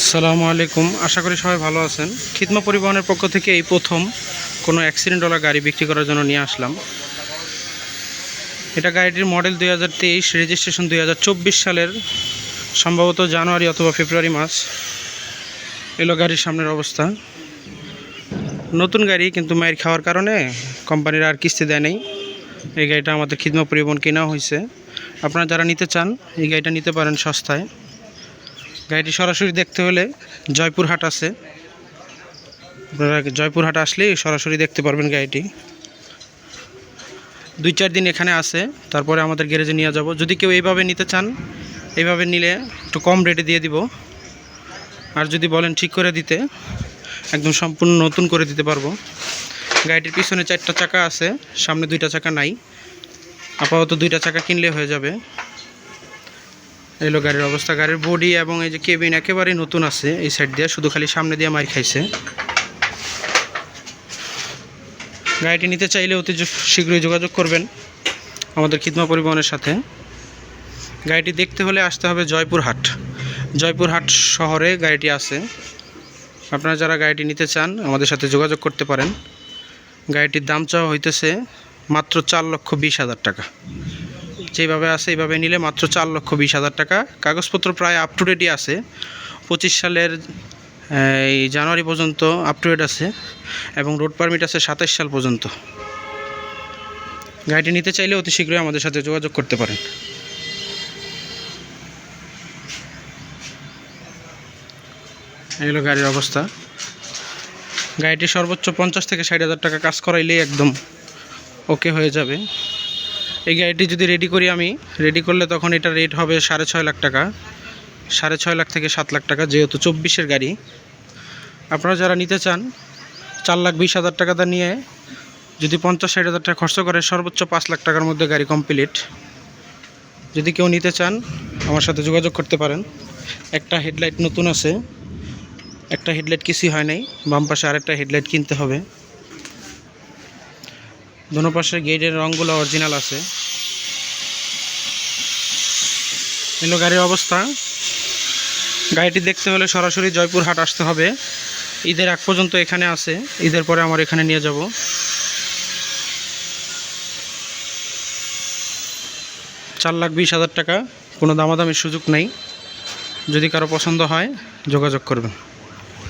আসসালামু আলাইকুম। আশা করি সবাই ভালো আছেন। খিদমা পরিবহনের পক্ষ থেকে এই প্রথম কোনো অ্যাক্সিডেন্টওয়ালা গাড়ি বিক্রি করার জন্য নিয়ে আসলাম। এটা গাড়িটির মডেল দুই হাজার তেইশ রেজিস্ট্রেশন দুই হাজার চব্বিশ সালের, সম্ভবত জানুয়ারি অথবা ফেব্রুয়ারি মাস। এলো গাড়ির সামনের অবস্থা। নতুন গাড়ি কিন্তু মায়ের খাওয়ার কারণে কোম্পানির আর কিস্তি দেয় নেই। এই গাড়িটা আমাদের খিদমা পরিবহন কেনা হয়েছে। আপনারা যারা নিতে চান, এই গাড়িটা নিতে পারেন সস্তায়। গাড়িটি সরাসরি দেখতে হলে জয়পুরহাট আছে। আপনারা জয়পুরহাট আসলেই সরাসরি দেখতে পারবেন গাড়িটি। দুই চার দিন এখানে আছে, তারপরে আমাদের গ্যারেজে নিয়ে যাব। যদি কেউ এইভাবে নিতে চান, এইভাবে নিলে একটু কম রেটে দিয়ে দিব। আর যদি বলেন ঠিক করে দিতে, একদম সম্পূর্ণ নতুন করে দিতে পারব। গাড়িটির পিছনে চারটা চাকা আছে, সামনে দুইটা চাকা নাই। আপাতত দুইটা চাকা কিনলে হয়ে যাবে। এলো গাড়ির অবস্থা, গাড়ির বডি এবং এই যে কেবিন একেবারেই নতুন আছে, এই সাইড দিয়ে, শুধু খালি সামনে দিয়ে মার খাইছে। গাড়িটি নিতে চাইলে অতি শীঘ্রই যোগাযোগ করবেন আমাদের খিদমা পরিবহনের সাথে। গাড়িটি দেখতে হলে আসতে হবে জয়পুরহাট। জয়পুরহাট শহরে গাড়িটি আছে। আপনারা যারা গাড়িটি নিতে চান, আমাদের সাথে যোগাযোগ করতে পারেন। গাড়িটির দাম চাওয়া হইতেছে মাত্র চার লক্ষ বিশ হাজার টাকা। যেভাবে আছে, এইভাবে নিলে মাত্র চার লক্ষ বিশ হাজার টাকা। কাগজপত্র প্রায় আপ টু ডেটই আছে। পঁচিশ সালের এই জানুয়ারি পর্যন্ত আপ টু ডেট আছে এবং রোড পারমিট আছে সাতাশ সাল পর্যন্ত। গাড়িটি নিতে চাইলে অতি শীঘ্রই আমাদের সাথে যোগাযোগ করতে পারেন। এই হলো গাড়ির অবস্থা। গাড়িটি সর্বোচ্চ পঞ্চাশ থেকে ষাট হাজার টাকা কাজ করাইলেই একদম ওকে হয়ে যাবে। এই গাড়িটি যদি রেডি করি আমি রেডি করলে তখন এটা রেট হবে সাড়ে ছয় লাখ টাকা। সাড়ে ছয় লাখ থেকে সাত লাখ টাকা, যেহেতু চব্বিশের গাড়ি। আপনারা যারা নিতে চান, চার লাখ বিশ হাজার টাকাটা নিয়ে, যদি পঞ্চাশ ষাট হাজার টাকা খরচ করে, সর্বোচ্চ পাঁচ লাখ টাকার মধ্যে গাড়ি কমপ্লিট যদি কেউ নিতে চান, আমার সাথে যোগাযোগ করতে পারেন। একটা হেডলাইট নতুন আছে। একটা হেডলাইট কিছুই হয় নাই। বাম পাশে আরেকটা হেডলাইট কিনতে হবে। দোনো পাশের গেটের রঙগুলো অরিজিনাল আছে। এলো গাড়ির অবস্থা। গাড়িটি দেখতে হলে সরাসরি জয়পুরহাট আসতে হবে। ঈদের এক পর্যন্ত এখানে আছে। ঈদের পরে আমার এখানে নিয়ে যাব। চার লাখ বিশ হাজার টাকা। কোনো দামাদামির সুযোগ নেই। যদি কারও পছন্দ হয়, যোগাযোগ করবেন।